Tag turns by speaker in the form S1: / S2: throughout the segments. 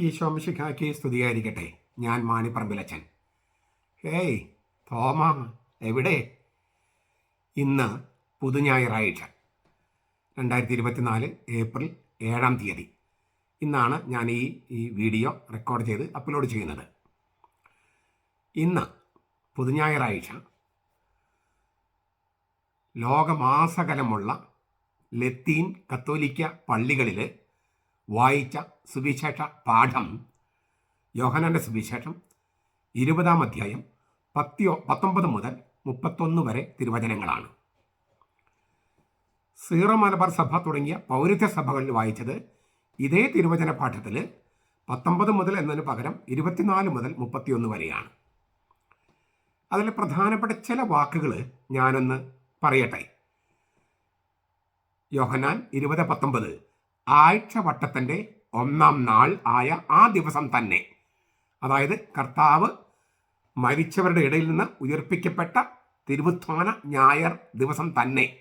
S1: ഈശോമിശിഖാക്കി സ്തുതിയായിരിക്കട്ടെ. ഞാൻ മാണിപ്പറമ്പിലച്ചൻ ഹേയ് തോമ എവിടെ? ഇന്ന് പുതുഞായറാഴ്ച രണ്ടായിരത്തി ഇരുപത്തിനാല് ഏപ്രിൽ ഏഴാം തീയതി. ഇന്നാണ് ഞാൻ ഈ ഈ വീഡിയോ റെക്കോർഡ് ചെയ്ത് അപ്ലോഡ് ചെയ്യുന്നത്. ഇന്ന് പുതുഞായറാഴ്ച ലോകമാസകലമുള്ള ലത്തീൻ കത്തോലിക്ക പള്ളികളിൽ വായിച്ച സുവിശേഷ പാഠം യോഹനന്റെ സുവിശേഷം ഇരുപതാം അധ്യായം പത്തിയോ പത്തൊമ്പത് മുതൽ മുപ്പത്തൊന്ന് വരെ തിരുവചനങ്ങളാണ്. സീറോ മലബാർ സഭ തുടങ്ങിയ പൗരത്യ സഭകളിൽ വായിച്ചത് ഇതേ തിരുവചന പാഠത്തിൽ പത്തൊമ്പത് മുതൽ എന്നതിന് പകരം ഇരുപത്തിനാല് മുതൽ മുപ്പത്തിയൊന്ന് വരെയാണ്. അതിൽ പ്രധാനപ്പെട്ട ചില വാക്കുകൾ ഞാനൊന്ന് പറയട്ടെ? യോഹനാൻ ഇരുപത് പത്തൊമ്പത്. ആഴ്ചവട്ടത്തിന്റെ ഒന്നാം നാൾ ആയ ആ ദിവസം തന്നെ. അതായത് കർത്താവ് മരിച്ചവരുടെ ഇടയിൽ നിന്ന് ഉയർപ്പിക്കപ്പെട്ട തിരുവുത്ഥാന ഞായർ ദിവസം തന്നെ.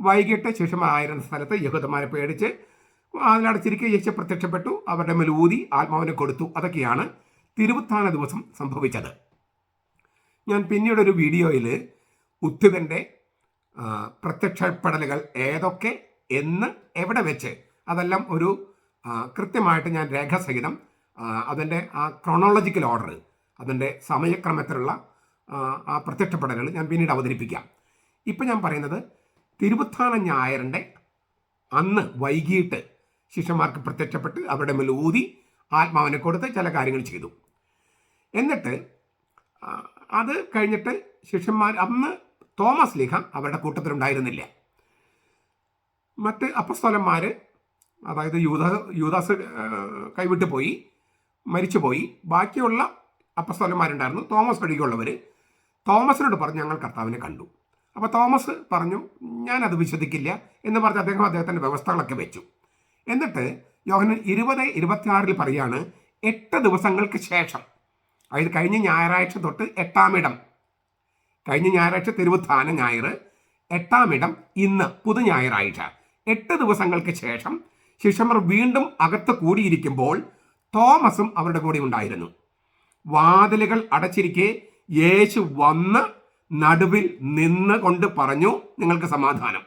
S1: വൈകിട്ട് ശിഷ്യമായിരുന്ന സ്ഥലത്ത് യഹൂദന്മാരെ പേടിച്ച് അതിലടച്ചിരിക്കെ യേശു പ്രത്യക്ഷപ്പെട്ടു. അവരുടെ മേൽ ഊതി ആത്മാവിനെ കൊടുത്തു. അതൊക്കെയാണ് തിരുവുത്ഥാന ദിവസം സംഭവിച്ചത്. ഞാൻ പിന്നീട് ഒരു വീഡിയോയിൽ ഉത്തിതന്റെ പ്രത്യക്ഷപ്പെടലുകൾ ഏതൊക്കെ എന്ന് എവിടെ വെച്ച്? അതെല്ലാം ഒരു കൃത്യമായിട്ട് ഞാൻ രേഖാസഹിതം അതിന്റെ ആ ക്രോണോളജിക്കൽ ഓർഡർ അതിന്റെ സമയക്രമത്തിലുള്ള ആ, പ്രത്യക്ഷപ്പെടലുകൾ ഞാൻ പിന്നീട് അവതരിപ്പിക്കാം. ഇപ്പം ഞാൻ പറയുന്നത് തിരുവുത്ഥാന ഞായറിന്റെ അന്ന് വൈകിട്ട് ശിഷ്യന്മാർക്ക് പ്രത്യക്ഷപ്പെട്ട് അവരുടെ മേൽ ഊതി ആത്മാവിനെ കൊടുത്ത് ചില കാര്യങ്ങൾ ചെയ്തു. എന്നിട്ട് അത് കഴിഞ്ഞിട്ട് ശിഷ്യന്മാർ അന്ന് തോമസ് ലീഹ അവരുടെ കൂട്ടത്തിലുണ്ടായിരുന്നില്ല. മറ്റ് അപ്പസ്തോലന്മാർ അതായത് യൂത യൂദാസ് കൈവിട്ട് പോയി മരിച്ചു പോയി. ബാക്കിയുള്ള അപ്പസ്തോലന്മാരുണ്ടായിരുന്നു. തോമസ് ഒഴികെയുള്ളവർ തോമസിനോട് പറഞ്ഞു ഞങ്ങൾ കർത്താവിനെ കണ്ടു. അപ്പോൾ തോമസ് പറഞ്ഞു ഞാനത് വിശ്വസിക്കില്ല എന്ന് പറഞ്ഞ് അദ്ദേഹം അദ്ദേഹത്തിന്റെ വ്യവസ്ഥകളൊക്കെ വെച്ചു. എന്നിട്ട് യോഹനൻ ഇരുപത് ഇരുപത്തിയാറിൽ പറയാണ് എട്ട് ദിവസങ്ങൾക്ക് ശേഷം അതായത് കഴിഞ്ഞ ഞായറാഴ്ച തൊട്ട് എട്ടാമിടം കഴിഞ്ഞ ഞായറാഴ്ച തിരുവുത്ഥാന ഞായർ എട്ടാമിടം ഇന്ന് പുതു ഞായറാഴ്ച എട്ട് ദിവസങ്ങൾക്ക് ശേഷം ശിഷ്യന്മാർ വീണ്ടും അകത്ത് കൂടിയിരിക്കുമ്പോൾ തോമസും അവരുടെ കൂടെ ഉണ്ടായിരുന്നു. വാതിലുകൾ അടച്ചിരിക്കെ യേശു വന്ന് നടുവിൽ നിന്ന് കൊണ്ട് പറഞ്ഞു നിങ്ങൾക്ക് സമാധാനം.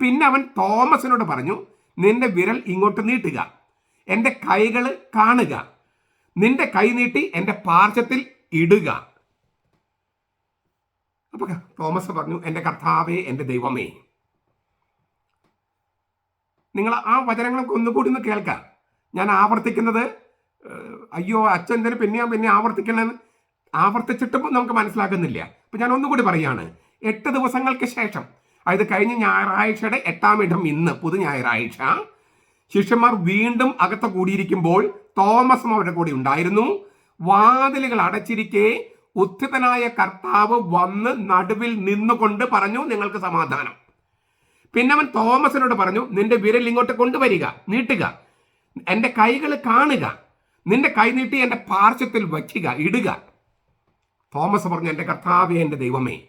S1: പിന്നെ അവൻ തോമസിനോട് പറഞ്ഞു നിന്റെ വിരൽ ഇങ്ങോട്ട് നീട്ടുക എന്റെ കൈകൾ കാണുക നിന്റെ കൈ നീട്ടി എന്റെ പാർശ്വത്തിൽ ഇടുക. അപ്പൊ തോമസ് പറഞ്ഞു എന്റെ കർത്താവേ എന്റെ ദൈവമേ നിങ്ങൾ ആ വചനങ്ങളൊക്കെ ഒന്നുകൂടി ഒന്ന് കേൾക്കാം. ഞാൻ ആവർത്തിക്കുന്നത് അയ്യോ അച്ഛൻ തന്നെ പിന്നെ പിന്നെ ആവർത്തിക്കണമെന്ന് ആവർത്തിച്ചിട്ടും നമുക്ക് മനസ്സിലാക്കുന്നില്ല. അപ്പൊ ഞാൻ ഒന്നുകൂടി പറയാണ് എട്ട് ദിവസങ്ങൾക്ക് ശേഷം അതായത് കഴിഞ്ഞ ഞായറാഴ്ചയുടെ എട്ടാം ഇടം ഇന്ന് പുതു ഞായറാഴ്ച ശിഷ്യന്മാർ വീണ്ടും അകത്ത് കൂടിയിരിക്കുമ്പോൾ തോമസും അവരുടെ കൂടെ ഉണ്ടായിരുന്നു. വാതിലുകൾ അടച്ചിരിക്കെ ഉത്ഥിതനായ കർത്താവ് വന്ന് നടുവിൽ നിന്നുകൊണ്ട് പറഞ്ഞു നിങ്ങൾക്ക് സമാധാനം. പിന്നെ അവൻ തോമസിനോട് പറഞ്ഞു നിന്റെ വിരൽ ഇങ്ങോട്ട് കൊണ്ടുവരിക നീട്ടുക. എന്റെ കൈകൾ കാണുക. നിന്റെ കൈ നീട്ടി എന്റെ പാർശ്വത്തിൽ വയ്ക്കുക ഇടുക. തോമസ് പറഞ്ഞു എന്റെ കർത്താവേ എന്റെ ദൈവമേ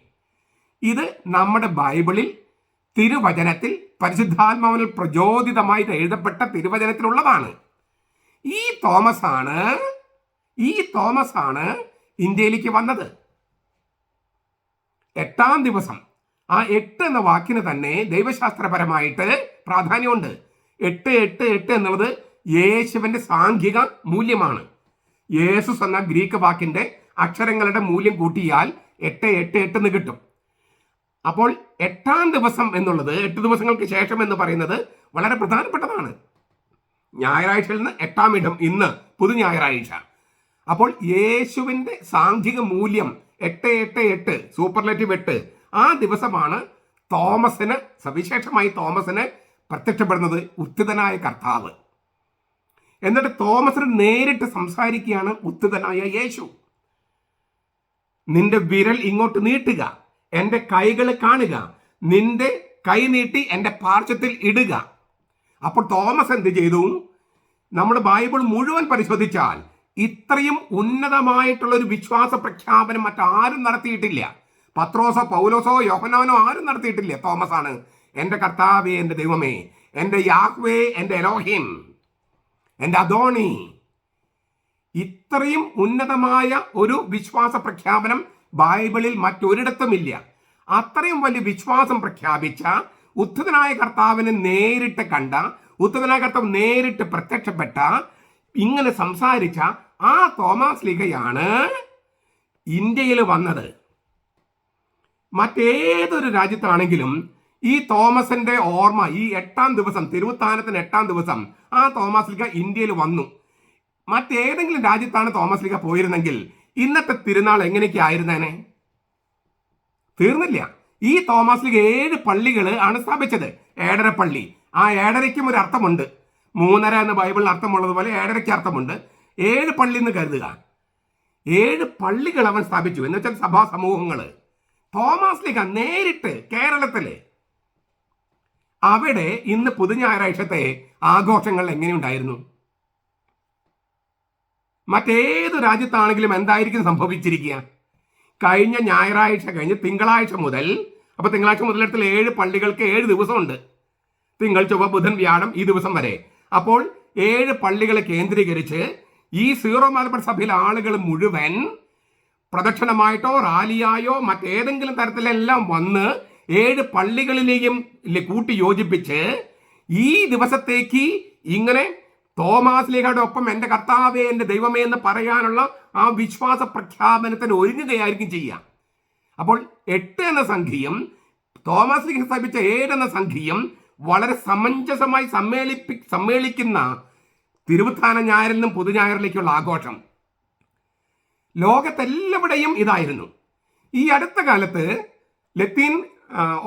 S1: ഇത് നമ്മുടെ ബൈബിളിൽ തിരുവചനത്തിൽ പരിശുദ്ധാത്മാവിൽ പ്രചോദിതമായിട്ട് എഴുതപ്പെട്ട തിരുവചനത്തിലുള്ളതാണ്. ഈ തോമസ് ആണ് ഈ തോമസ് ആണ് ഇന്ത്യയിലേക്ക് വന്നത്. എട്ടാം ദിവസം ആ എട്ട് എന്ന വാക്കിന് തന്നെ ദൈവശാസ്ത്രപരമായിട്ട് പ്രാധാന്യമുണ്ട്. എട്ട് എട്ട് എട്ട് എന്നുള്ളത് യേശുവിന്റെ സാംഘിക മൂല്യമാണ്. യേസുസ് എന്ന ഗ്രീക്ക് വാക്കിന്റെ അക്ഷരങ്ങളുടെ മൂല്യം കൂട്ടിയാൽ എട്ട് എട്ട് എട്ട് എന്ന് കിട്ടും. അപ്പോൾ എട്ടാം ദിവസം എന്നുള്ളത് എട്ട് ദിവസങ്ങൾക്ക് ശേഷം എന്ന് പറയുന്നത് വളരെ പ്രധാനപ്പെട്ടതാണ്. ഞായറാഴ്ചയിൽ നിന്ന് എട്ടാം ഇടം ഇന്ന് പുതു ഞായറാഴ്ച. അപ്പോൾ യേശുവിന്റെ സാംഘിക മൂല്യം എട്ട് എട്ട് എട്ട് സൂപ്പർലേറ്റീവ് എട്ട് ആ ദിവസമാണ് തോമസിന് സവിശേഷമായി തോമസിന് പ്രത്യക്ഷപ്പെടുന്നത് ഉത്തിതനായ കർത്താവ്. എന്നിട്ട് തോമസിന് നേരിട്ട് സംസാരിക്കുകയാണ് ഉത്തിതനായ യേശു. നിന്റെ വിരൽ ഇങ്ങോട്ട് നീട്ടുക എന്റെ കൈകൾ കാണുക നിന്റെ കൈ നീട്ടി എന്റെ പാർശ്വത്തിൽ ഇടുക. അപ്പോൾ തോമസ് എന്ത് ചെയ്തു? നമ്മൾ ബൈബിൾ മുഴുവൻ പരിശോധിച്ചാൽ ഇത്രയും ഉന്നതമായിട്ടുള്ള ഒരു വിശ്വാസ പ്രഖ്യാപനം മറ്റാരും നടത്തിയിട്ടില്ല. പത്രോസോ പൗലോസോ യോഹനോനോ ആരും നടത്തിയിട്ടില്ല. തോമസ് ആണ് എന്റെ കർത്താവേ എന്റെ ദൈവമേ എന്റെ യാഹ്വേ എന്റെ എലോഹിം എന്റെ അധോണി ഇത്രയും ഉന്നതമായ ഒരു വിശ്വാസ പ്രഖ്യാപനം ബൈബിളിൽ മറ്റൊരിടത്തുമില്ല അത്രയും വലിയ വിശ്വാസം പ്രഖ്യാപിച്ച ഉദ്ധതനായ കർത്താവിനെ നേരിട്ട് കണ്ട ഉദ്ധതനായ കർത്താവ് നേരിട്ട് പ്രത്യക്ഷപ്പെട്ട ഇങ്ങനെ സംസാരിച്ച ആ തോമാസ് ലീഗയാണ് ഇന്ത്യയിൽ വന്നത്. മറ്റേതൊരു രാജ്യത്താണെങ്കിലും ഈ തോമസിന്റെ ഓർമ്മ ഈ എട്ടാം ദിവസം തിരുവത്താനത്തിന് എട്ടാം ദിവസം ആ തോമസ് ലിഗ ഇന്ത്യയിൽ വന്നു. മറ്റേതെങ്കിലും രാജ്യത്താണ് തോമസ് ലിഗ പോയിരുന്നെങ്കിൽ ഇന്നത്തെ തിരുനാൾ എങ്ങനെയൊക്കെ ആയിരുന്നേനെ തീർന്നില്ല. ഈ തോമസ് ലിഗ ഏഴ് പള്ളികൾ ആണ് സ്ഥാപിച്ചത്. ഏഴര പള്ളി ആ ഏഴരയ്ക്കും ഒരു അർത്ഥമുണ്ട്. മൂന്നര എന്ന് ബൈബിളിൽ അർത്ഥമുള്ളതുപോലെ ഏഴരയ്ക്ക് അർത്ഥമുണ്ട്. ഏഴ് പള്ളി എന്ന് കരുതുക. ഏഴ് പള്ളികൾ അവൻ സ്ഥാപിച്ചു. എന്ന് വെച്ചാൽ സഭാ സമൂഹങ്ങൾ തോമസ് ലീഗ നേരിട്ട് കേരളത്തിലെ. അവിടെ ഇന്ന് പുതുഞായറാഴ്ചത്തെ ആഘോഷങ്ങൾ എങ്ങനെയുണ്ടായിരുന്നു? മറ്റേത് രാജ്യത്താണെങ്കിലും എന്തായിരിക്കും സംഭവിച്ചിരിക്കുക? കഴിഞ്ഞ ഞായറാഴ്ച കഴിഞ്ഞ് തിങ്കളാഴ്ച മുതൽ അപ്പൊ തിങ്കളാഴ്ച മുതലെടുത്തിൽ ഏഴ് പള്ളികൾക്ക് ഏഴ് ദിവസമുണ്ട്. തിങ്കൾ ചൊവ്വ ബുധൻ വ്യാഴം ഈ ദിവസം വരെ. അപ്പോൾ ഏഴ് പള്ളികളെ കേന്ദ്രീകരിച്ച് ഈ സീറോ മലബാർ സഭയിലെ ആളുകൾ മുഴുവൻ പ്രദക്ഷിണമായിട്ടോ റാലിയായോ മറ്റേതെങ്കിലും തരത്തിലെല്ലാം വന്ന് ഏഴ് പള്ളികളിലെയും കൂട്ടി യോജിപ്പിച്ച് ഈ ദിവസത്തേക്ക് ഇങ്ങനെ തോമാസ് ലീഗയുടെ ഒപ്പം എന്റെ കർത്താവേ എന്റെ ദൈവമേ എന്ന് പറയാനുള്ള ആ വിശ്വാസ പ്രഖ്യാപനത്തിന് ഒരുങ്ങുകയായിരിക്കും ചെയ്യുക അപ്പോൾ എട്ട് എന്ന സംഖ്യയും തോമസ് ലീഗ് സ്ഥാപിച്ച ഏഴ് എന്ന സംഖ്യയും വളരെ സമഞ്ജസമായി സമ്മേളിപ്പി സമ്മേളിക്കുന്ന തിരുവുത്താന ഞായറിൽ നിന്നും പുതുഞായറിലേക്കുള്ള ആഘോഷം. ലോകത്തെല്ലാവിടെയും ഇതായിരുന്നു. ഈ അടുത്ത കാലത്ത് ലത്തീൻ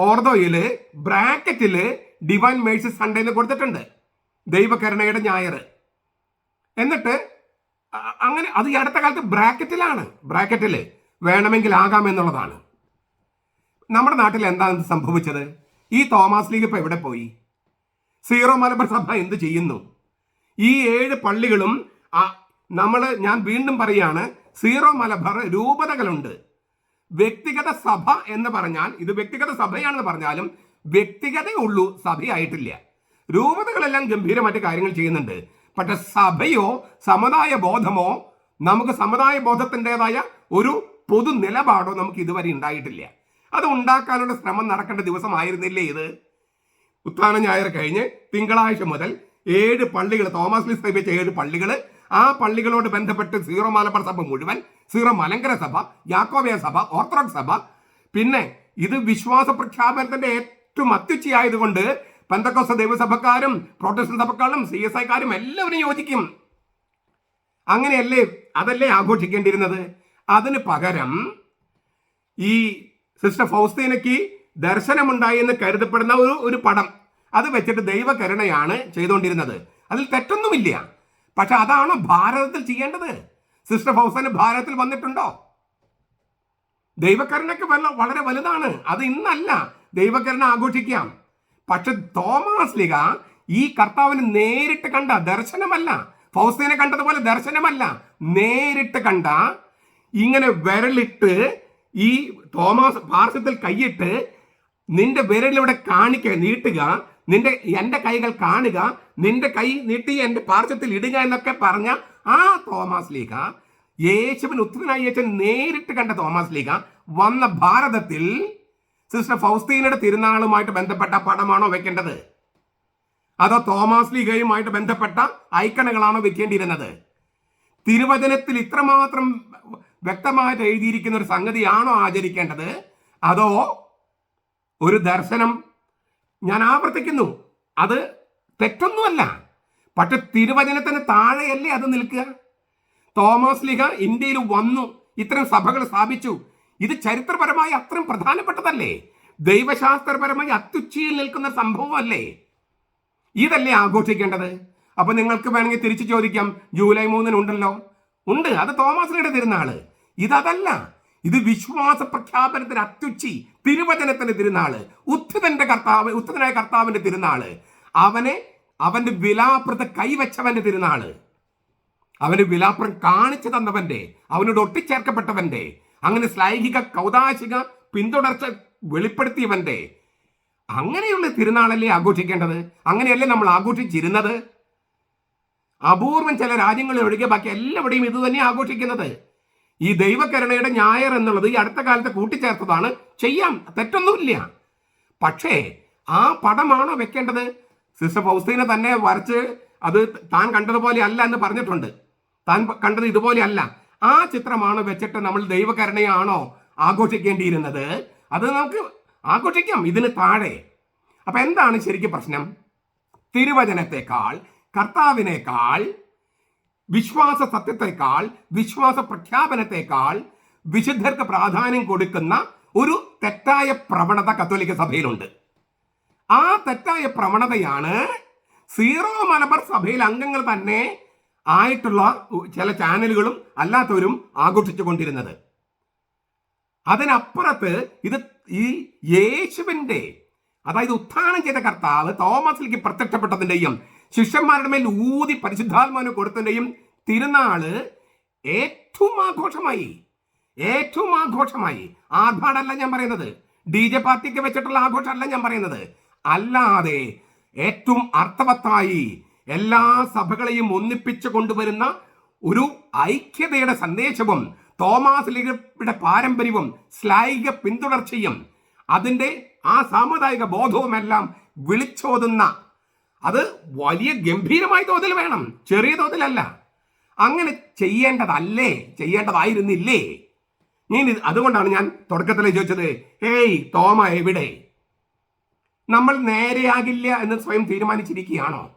S1: ഓർദോയിൽ ബ്രാക്കറ്റിൽ ഡിവൈൻ മേഴ്സി സൺഡേ എന്ന് കൊടുത്തിട്ടുണ്ട്. ദൈവകരുണയുടെ ഞായർ എന്നിട്ട് അങ്ങനെ അത് ഈ അടുത്ത കാലത്ത് ബ്രാക്കറ്റിലാണ്. ബ്രാക്കറ്റിൽ വേണമെങ്കിൽ ആകാം എന്നുള്ളതാണ്. നമ്മുടെ നാട്ടിൽ എന്താണ് സംഭവിച്ചത്? ഈ തോമസ് ലീഗ് ഇപ്പൊ എവിടെ പോയി? സീറോ മലബാർ സഭ എന്ത് ചെയ്യുന്നു? ഈ ഏഴ് പള്ളികളും നമ്മൾ ഞാൻ വീണ്ടും പറയാണ് സീറോ മലബാർ രൂപതകളുണ്ട്. വ്യക്തിഗത സഭ എന്ന് പറഞ്ഞാൽ ഇത് വ്യക്തിഗത സഭയാണെന്ന് പറഞ്ഞാലും വ്യക്തിഗതയുള്ളൂ സഭയായിട്ടില്ല. രൂപതകളെല്ലാം ഗംഭീരമായിട്ട് കാര്യങ്ങൾ ചെയ്യുന്നുണ്ട്. പക്ഷെ സഭയോ സമുദായ ബോധമോ നമുക്ക് സമുദായ ബോധത്തിന്റെതായ ഒരു പൊതു നിലപാടോ നമുക്ക് ഇതുവരെ ഉണ്ടായിട്ടില്ല. അത് ഉണ്ടാക്കാനുള്ള ശ്രമം നടക്കേണ്ട ദിവസമായിരുന്നില്ലേ ഇത്? ഉത്ഥാന ഞായർ കഴിഞ്ഞ് തിങ്കളാഴ്ച മുതൽ ഏഴ് പള്ളികൾ തോമസ് ലിസ് ഏഴ് പള്ളികൾ ആ പള്ളികളോട് ബന്ധപ്പെട്ട് സീറോ മലബാർ സഭ മുഴുവൻ സീറോ മലങ്കര സഭ യാക്കോബിയ സഭ ഓർത്തഡോക്സ് സഭ. പിന്നെ ഇത് വിശ്വാസ പ്രഖ്യാപനത്തിന്റെ ഏറ്റവും അത്യുച്ചയായതുകൊണ്ട് പന്തക്കോസ ദൈവസഭക്കാരും പ്രോട്ടസ്റ്റന്റ് സഭക്കാരും സി എസ് ഐക്കാരും എല്ലാവരും യോജിക്കും. അങ്ങനെയല്ലേ അതല്ലേ ആഘോഷിക്കേണ്ടിയിരുന്നത്? അതിന് പകരം ഈ സിസ്റ്റർ ഫൗസ്തീനയ്ക്ക് ദർശനമുണ്ടായി എന്ന് കരുതപ്പെടുന്ന ഒരു ഒരു പടം അത് വെച്ചിട്ട് ദൈവകരുണയാണ് ചെയ്തുകൊണ്ടിരുന്നത് അതിൽ തെറ്റൊന്നുമില്ല. പക്ഷെ അതാണ് ഭാരതത്തിൽ ചെയ്യേണ്ടത്? സിസ്റ്റർ ഫൗസന് ഭാരതത്തിൽ വന്നിട്ടുണ്ടോ? ദൈവക്കരുണയ്ക്ക് വല്ല വളരെ വലുതാണ്. അത് ഇന്നല്ല. ദൈവക്കരുണ ആഘോഷിക്കാം. പക്ഷെ തോമസ് ലിഗ ഈ കർത്താവിന് നേരിട്ട് കണ്ട ദർശനമല്ല. ഫൗസ്തീനെ കണ്ടതുപോലെ ദർശനമല്ല. നേരിട്ട് കണ്ട ഇങ്ങനെ വിരലിട്ട് ഈ തോമസ് പാർശ്വത്തിൽ കൈയിട്ട് നിന്റെ വിരലിവിടെ കാണിക്ക നീട്ടുക നിന്റെ എന്റെ കൈകൾ കാണുക നിന്റെ കൈ നീട്ടി എന്റെ പാർശ്വത്തിൽ ഇടുക എന്നൊക്കെ പറഞ്ഞ ആ തോമസ് ലീഗ യേശുവിന് ഉത്തരനായി യേശുവിൻ നേരിട്ട് കണ്ട തോമസ് ലീഗ വന്ന ഭാരതത്തിൽ സിസ്റ്റർ ഫൗസ്തീനയുടെ തിരുനാളുമായിട്ട് ബന്ധപ്പെട്ട പടമാണോ വെക്കേണ്ടത്? അതോ തോമസ് ലീഗയുമായിട്ട് ബന്ധപ്പെട്ട ഐക്കണുകളാണോ വെക്കേണ്ടിയിരുന്നത്? തിരുവചനത്തിൽ ഇത്രമാത്രം വ്യക്തമായിട്ട് എഴുതിയിരിക്കുന്ന ഒരു സംഗതിയാണോ ആചരിക്കേണ്ടത്? അതോ ഒരു ദർശനം ഞാൻ ആവർത്തിക്കുന്നു. അത് തെറ്റൊന്നുമല്ല. പക്ഷെ തിരുവചനത്തിന് താഴെയല്ലേ അത് നിൽക്കുക? തോമസ് ലിഹ ഇന്ത്യയിൽ വന്നു ഇത്തരം സഭകൾ സ്ഥാപിച്ചു. ഇത് ചരിത്രപരമായി അത്രയും പ്രധാനപ്പെട്ടതല്ലേ? ദൈവശാസ്ത്രപരമായി അത്യുച്ചയിൽ നിൽക്കുന്ന സംഭവമല്ലേ? ഇതല്ലേ ആഘോഷിക്കേണ്ടത്? അപ്പൊ നിങ്ങൾക്ക് വേണമെങ്കിൽ തിരിച്ചു ചോദിക്കാം. ജൂലൈ മൂന്നിനുണ്ടല്ലോ ഉണ്ട്. അത് തോമസിയുടെ തിരുനാൾ. ഇതല്ല ഇത് വിശ്വാസ പ്രഖ്യാപനത്തിന് അത്യുച്ചി തിരുവചനത്തിന്റെ തിരുനാൾ ഉത്ഥിതന്റെ കർത്താവ് ഉത്ഥിതനായ കർത്താവിന്റെ തിരുനാൾ. അവനെ അവന്റെ വിലാപ്രത കൈവച്ചവന്റെ തിരുനാൾ. അവന് വിലാപ്രം കാണിച്ചു തന്നവന്റെ അവനോട് ഒട്ടിച്ചേർക്കപ്പെട്ടവന്റെ അങ്ങനെ ശ്ലൈഹിക കൗതാശിക പിന്തുടർച്ച വെളിപ്പെടുത്തിയവന്റെ. അങ്ങനെയുള്ള തിരുനാളല്ലേ ആഘോഷിക്കേണ്ടത്? അങ്ങനെയല്ലേ നമ്മൾ ആഘോഷിച്ചിരുന്നത്? അപൂർവം ചില രാജ്യങ്ങളിൽ ഒഴികെ ബാക്കി എല്ലാവിടെയും ഇത് തന്നെ ആഘോഷിക്കുന്നത്. ഈ ദൈവകരുണയുടെ ഞായർ എന്നുള്ളത് ഈ അടുത്ത കാലത്ത് കൂട്ടിച്ചേർത്തതാണ്. ചെയ്യാം. തെറ്റൊന്നുമില്ല. പക്ഷേ ആ പടമാണോ വെക്കേണ്ടത്? സിസ്റ്റർ ഫൗസ്തീനെ തന്നെ വരച്ച് അത് താൻ കണ്ടതുപോലെ അല്ല എന്ന് പറഞ്ഞിട്ടുണ്ട്. താൻ കണ്ടത് ഇതുപോലെ അല്ല. ആ ചിത്രമാണ് വെച്ചിട്ട് നമ്മൾ ദൈവകരുണയാണോ ആഘോഷിക്കേണ്ടിയിരുന്നത്? അത് നമുക്ക് ആഘോഷിക്കാം. ഇതിന് താഴെ. അപ്പൊ എന്താണ് ശരിക്കും പ്രശ്നം? തിരുവചനത്തെക്കാൾ കർത്താവിനേക്കാൾ വിശ്വാസ സത്യത്തെക്കാൾ വിശ്വാസ പ്രഖ്യാപനത്തെക്കാൾ വിശുദ്ധർക്ക് പ്രാധാന്യം കൊടുക്കുന്ന ഒരു തെറ്റായ പ്രവണത കത്തോലിക്ക സഭയിലുണ്ട്. ആ തെറ്റായ പ്രവണതയാണ് സീറോ മലബാർ സഭയിൽ അംഗങ്ങൾ തന്നെ ആയിട്ടുള്ള ചില ചാനലുകളും അല്ലാത്തവരും ആഘോഷിച്ചു കൊണ്ടിരുന്നത് അതിനപ്പുറത്ത് ഇത് ഈ യേശുവിന്റെ അതായത് ഉത്ഥാനം ചെയ്ത കർത്താവ് തോമസിലേക്ക് പ്രത്യക്ഷപ്പെട്ടതിന്റെയും ശിഷ്യന്മാരുടെ മേൽ ഊതി പരിശുദ്ധാത്മാവിന് കൊടുത്തതിന്റെയും തിരുനാൾ ഏറ്റവും ആഘോഷമായി ഏറ്റവും ആഘോഷമായി. ആർഭാടല്ല ഞാൻ പറയുന്നത്. ഡി ജെ പാർട്ടിക്ക് വെച്ചിട്ടുള്ള ആഘോഷമല്ല ഞാൻ പറയുന്നത്. അല്ലാതെ ഏറ്റവും അർത്ഥവത്തായി എല്ലാ സഭകളെയും ഒന്നിപ്പിച്ചു കൊണ്ടുവരുന്ന ഒരു ഐക്യതയുടെ സന്ദേശവും തോമാസ് ലീഗയുടെ പാരമ്പര്യവും ശ്ലൈക പിന്തുടർച്ചയും അതിന്റെ ആ സാമുദായിക ബോധവുമെല്ലാം വിളിച്ചോതുന്ന അത് വലിയ ഗംഭീരമായ തോതിൽ വേണം. ചെറിയ തോതിലല്ല. അങ്ങനെ ചെയ്യേണ്ടതല്ലേ? ചെയ്യേണ്ടതായിരുന്നില്ലേ? ഞാൻ അതുകൊണ്ടാണ് ഞാൻ തുടക്കത്തിലേ ചോദിച്ചത് ഏയ് തോമ എവിടെ? നമ്മൾ നേരെയാകില്ല എന്ന് സ്വയം തീരുമാനിച്ചിരിക്കുകയാണോ?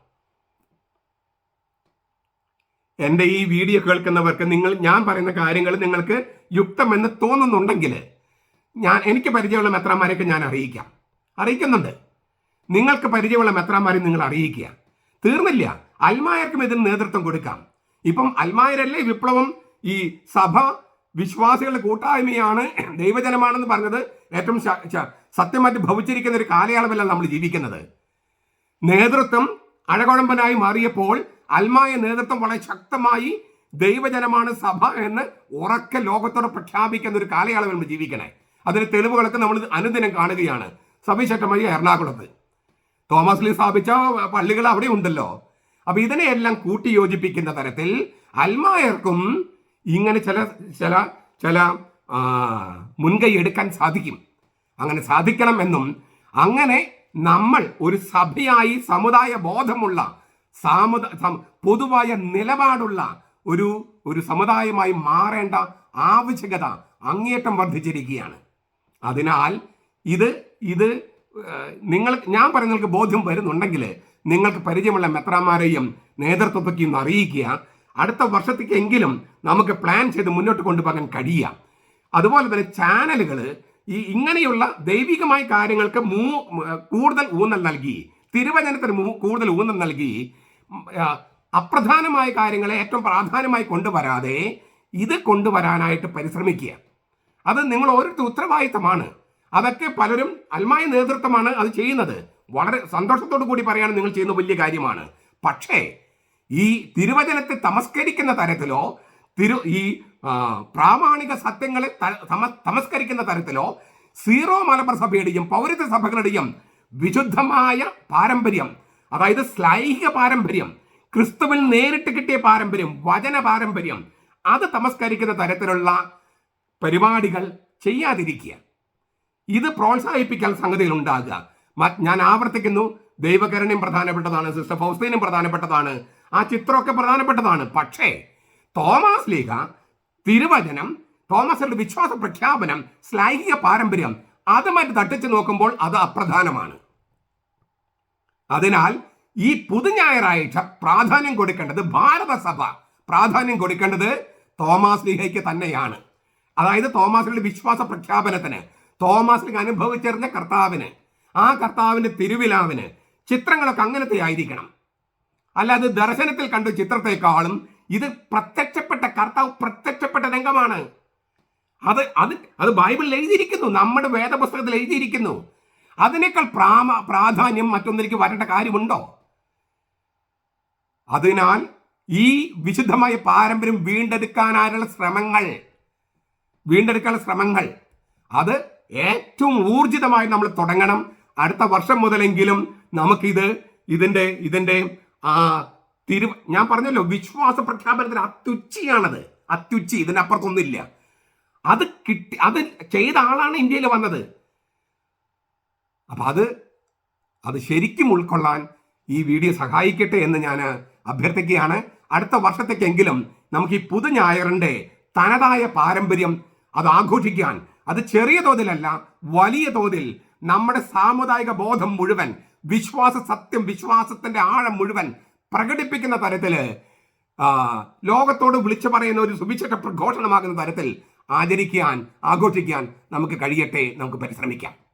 S1: എന്റെ ഈ വീഡിയോ കേൾക്കുന്നവർക്ക് നിങ്ങൾ ഞാൻ പറയുന്ന കാര്യങ്ങൾ നിങ്ങൾക്ക് യുക്തമെന്ന് തോന്നുന്നുണ്ടെങ്കിൽ ഞാൻ എനിക്ക് പരിചയമുള്ള മെത്രാന്മാരെയൊക്കെ ഞാൻ അറിയിക്കാം. അറിയിക്കുന്നുണ്ട്. നിങ്ങൾക്ക് പരിചയമുള്ള മെത്രാന്മാരെ നിങ്ങൾ അറിയിക്കുക. തീർന്നില്ല. അൽമായർക്കും ഇതിന് നേതൃത്വം കൊടുക്കാം. ഇപ്പം അൽമായരല്ലേ വിപ്ലവം? ഈ സഭ വിശ്വാസികളുടെ കൂട്ടായ്മയാണ് ദൈവജനമാണെന്ന് പറഞ്ഞത് ഏറ്റവും സത്യമായിട്ട് ഭവിച്ചിരിക്കുന്ന ഒരു കാലയളവിലാണ് നമ്മൾ ജീവിക്കുന്നത്. നേതൃത്വം അഴകുഴമ്പനായി മാറിയപ്പോൾ അൽമായ നേതൃത്വം വളരെ ശക്തമായി ദൈവജനമാണ് സഭ എന്ന് ഉറക്കെ ലോകത്തോട് പ്രഖ്യാപിക്കുന്ന ഒരു കാലയളവിൽ നമ്മൾ ജീവിക്കണേ. അതിന് തെളിവുകളൊക്കെ നമ്മൾ അനുദിനം കാണുകയാണ്. സവിശേഷമായി എറണാകുളത്ത്. തോമസ് ലീ സ്ഥാപിച്ച പള്ളികൾ അവിടെ ഉണ്ടല്ലോ. അപ്പൊ ഇതിനെയെല്ലാം കൂട്ടി യോജിപ്പിക്കുന്ന തരത്തിൽ അൽമായർക്കും ഇങ്ങനെ ചില ചില ചില മുൻകൈ എടുക്കാൻ സാധിക്കും. അങ്ങനെ സാധിക്കണം എന്നും അങ്ങനെ നമ്മൾ ഒരു സഭയായി സമുദായ ബോധമുള്ള സാമുദ പൊതുവായ നിലപാടുള്ള ഒരു ഒരു സമുദായമായി മാറേണ്ട ആവശ്യകത അങ്ങേറ്റം വർദ്ധിച്ചിരിക്കുകയാണ്. അതിനാൽ ഇത് ഇത് നിങ്ങൾ ഞാൻ പറയുന്നവർക്ക് ബോധ്യം വരുന്നുണ്ടെങ്കിൽ നിങ്ങൾക്ക് പരിചയമുള്ള മെത്രാമാരെയും നേതൃത്വത്തെയും ഒന്ന് അറിയിക്കുക. അടുത്ത വർഷത്തേക്കെങ്കിലും നമുക്ക് പ്ലാൻ ചെയ്ത് മുന്നോട്ട് കൊണ്ടുപോകാൻ കഴിയുക. അതുപോലെ തന്നെ ചാനലുകൾ ഈ ഇങ്ങനെയുള്ള ദൈവികമായ കാര്യങ്ങൾക്ക് മൂ കൂടുതൽ ഊന്നൽ നൽകി തിരുവചനത്തിന് കൂടുതൽ ഊന്നൽ നൽകി അപ്രധാനമായ കാര്യങ്ങളെ ഏറ്റവും പ്രാധാന്യമായി കൊണ്ടുവരാതെ ഇത് കൊണ്ടുവരാനായിട്ട് പരിശ്രമിക്കുക. അത് നിങ്ങൾ ഓരോരുത്തർ ഉത്തരവാദിത്തമാണ്. അതൊക്കെ പലരും അൽമായ നേതൃത്വമാണ് അത് ചെയ്യുന്നത്. വളരെ സന്തോഷത്തോടു കൂടി പറയാണ് നിങ്ങൾ ചെയ്യുന്ന വലിയ കാര്യമാണ്. പക്ഷേ ഈ തിരുവചനത്തെ തമസ്കരിക്കുന്ന തരത്തിലോ തിരു ഈ പ്രാമാണിക സത്യങ്ങളെ തമസ്കരിക്കുന്ന തരത്തിലോ സീറോ മലബാർ സഭയുടെയും പൗരത്വ സഭകളുടെയും വിശുദ്ധമായ പാരമ്പര്യം അതായത് ശ്ലൈഹിക പാരമ്പര്യം ക്രിസ്തുവിൽ നേരിട്ട് കിട്ടിയ പാരമ്പര്യം വചന പാരമ്പര്യം അത് തമസ്കരിക്കുന്ന തരത്തിലുള്ള പരിപാടികൾ ചെയ്യാതിരിക്കുക. ഇത് പ്രോത്സാഹിപ്പിക്കാൻ സംഗതികൾ ഉണ്ടാകുക ഞാൻ ആവർത്തിക്കുന്നു. ദൈവകരണയും പ്രധാനപ്പെട്ടതാണ് സിസ്റ്റർ ഫൗസ്തീനും പ്രധാനപ്പെട്ടതാണ് ആ ചിത്രമൊക്കെ പ്രധാനപ്പെട്ടതാണ്. പക്ഷേ തോമസ് ലീഗ തിരുവചനം തോമസിന്റെ വിശ്വാസ പ്രഖ്യാപനം ശ്ലൈഹിക പാരമ്പര്യം അതുമായിട്ട് തട്ടിച്ചു നോക്കുമ്പോൾ അത് അപ്രധാനമാണ്. അതിനാൽ ഈ പുതുഞായറാഴ്ച പ്രാധാന്യം കൊടുക്കേണ്ടത് ഭാരതസഭ പ്രാധാന്യം കൊടുക്കേണ്ടത് തോമാസ് ലീഹയ്ക്ക് തന്നെയാണ്. അതായത് തോമാസിന്റെ വിശ്വാസ പ്രഖ്യാപനത്തിന്. തോമാസ് അനുഭവിച്ചെറിഞ്ഞ കർത്താവിന് ആ കർത്താവിന്റെ തിരുവിലാവിന് ചിത്രങ്ങളൊക്കെ അങ്ങനത്തെ ആയിരിക്കണം. അല്ലാതെ ദർശനത്തിൽ കണ്ട ചിത്രത്തെക്കാളും ഇത് പ്രത്യക്ഷപ്പെട്ട കർത്താവ് പ്രത്യക്ഷപ്പെട്ട രംഗമാണ്. അത് അത് അത് ബൈബിളിൽ എഴുതിയിരിക്കുന്നു. നമ്മുടെ വേദപുസ്തകത്തിൽ എഴുതിയിരിക്കുന്നു. അതിനേക്കാൾ പ്രാമ പ്രാധാന്യം മറ്റൊന്നിലേക്ക് വരേണ്ട കാര്യമുണ്ടോ? അതിനാൽ ഈ വിശുദ്ധമായ പാരമ്പര്യം വീണ്ടെടുക്കാനായുള്ള ശ്രമങ്ങൾ വീണ്ടെടുക്കാനുള്ള ശ്രമങ്ങൾ അത് ഏറ്റവും ഊർജിതമായി നമ്മൾ തുടങ്ങണം. അടുത്ത വർഷം മുതലെങ്കിലും നമുക്കിത് ഇതിന്റെ ഇതിന്റെ ആ തിരു ഞാൻ പറഞ്ഞല്ലോ വിശ്വാസ പ്രഖ്യാപനത്തിന് അത്യുച്ചിയാണത്. അത്യുച്ചി ഇതിനപ്പുറത്തൊന്നുമില്ല. അത് കിട്ടി അത് ചെയ്ത ആളാണ് ഇന്ത്യയിൽ വന്നത്. അപ്പൊ അത് അത് ശരിക്കും ഉൾക്കൊള്ളാൻ ഈ വീഡിയോ സഹായിക്കട്ടെ എന്ന് ഞാൻ അഭ്യർത്ഥിക്കുകയാണ്. അടുത്ത വർഷത്തേക്കെങ്കിലും നമുക്ക് ഈ പുതു തനതായ പാരമ്പര്യം അത് ആഘോഷിക്കാൻ അത് ചെറിയ തോതിലല്ല വലിയ തോതിൽ നമ്മുടെ സാമുദായിക ബോധം മുഴുവൻ വിശ്വാസ സത്യം വിശ്വാസത്തിന്റെ ആഴം മുഴുവൻ പ്രകടിപ്പിക്കുന്ന തരത്തിൽ ലോകത്തോട് വിളിച്ചു പറയുന്ന ഒരു സുവിശേഷ പ്രഘോഷണമാകുന്ന തരത്തിൽ ആചരിക്കാൻ ആഘോഷിക്കാൻ നമുക്ക് കഴിയട്ടെ നമുക്ക് പരിശ്രമിക്കാം.